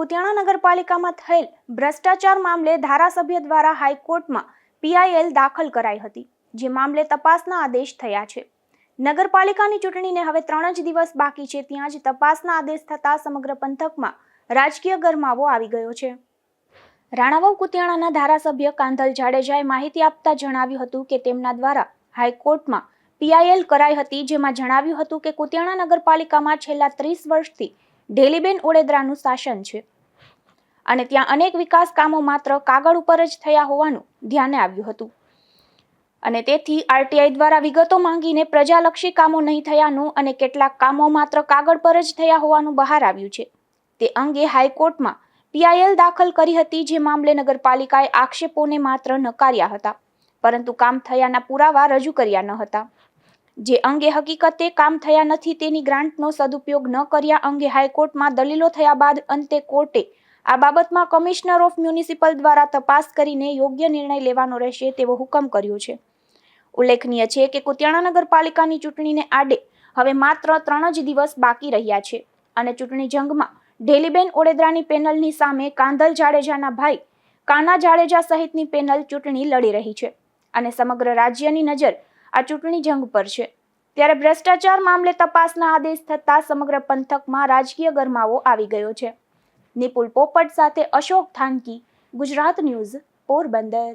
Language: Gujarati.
કુતિયાણા નગરપાલિકામાં થયેલ ભ્રષ્ટાચાર મામલે ધારાસભ્ય દ્વારા હાઈકોર્ટમાં પીઆઈએલ દાખલ કરાઈ હતી, જે મામલે તપાસના આદેશ થયા છે. નગરપાલિકાની ચૂંટણીને હવે ત્રણ જ દિવસ બાકી છે, ત્યાં જ તપાસના આદેશ થતાં સમગ્ર પંથકમાં રાજકીય ગરમાવો આવી ગયો છે. રાણાવાવ કુતિયાણાના ધારાસભ્ય કાંધલ જાડેજાએ માહિતી આપતા જણાવ્યું હતું કે તેમના દ્વારા હાઈકોર્ટમાં પીઆઈએલ કરાઈ હતી, જેમાં જણાવ્યું હતું કે કુતિયાણા નગરપાલિકામાં છેલ્લા ત્રીસ વર્ષથી ઢેલીબેન ઓડેદરાનું શાસન છે. અને ત્યાં અનેક વિકાસ કામો માત્ર કાગળ ઉપર જ થયા હોવાનું ધ્યાને આવ્યું હતું. અને તેથી આરટીઆઈ દ્વારા વિગતો માંગીને પ્રજાલક્ષી કામો નહીં થયાનું અને કેટલાક કામો માત્ર કાગળ પર જ થયા હોવાનું બહાર આવ્યું છે. તે અંગે હાઈકોર્ટમાં પીઆઈએલ દાખલ કરી હતી જે મામલે નગરપાલિકાએ આક્ષેપોને માત્ર નકાર્યા હતા. પરંતુ કામ થયાના પુરાવા રજૂ કર્યા ન હતા. જે અંગે હકીકતે કામ થયા નથી તેની ગ્રાન્ટનો સદુપયોગ ન કર્યા અંગે હાઈકોર્ટમાં દલીલો થયા બાદ અંતે કોર્ટે આ બાબતમાં કમિશનર ઓફ મ્યુનિસિપલ દ્વારા તપાસ કરીને યોગ્ય નિર્ણય લેવાનો રહેશે તેવો હુકમ કર્યો છે. ઉલ્લેખનીય છે કે કુતિયાણા નગરપાલિકાની ચૂંટણીને આડે હવે માત્ર ત્રણ જ દિવસ બાકી રહ્યા છે અને ચૂંટણી જંગમાં ઢેલીબેન ઓડેદરાની પેનલની સામે કાંધલ જાડેજાના ભાઈ કાના જાડેજા સહિતની પેનલ ચૂંટણી લડી રહી છે અને સમગ્ર રાજ્યની નજર આ ચૂંટણી જંગ પર છે. ત્યારે ભ્રષ્ટાચાર મામલે તપાસના આદેશ થતા સમગ્ર પંથકમાં રાજકીય ગરમાવો આવી ગયો છે. નિપુલ પોપટ સાથે અશોક થાનકી, ગુજરાત ન્યૂઝ, પોરબંદર.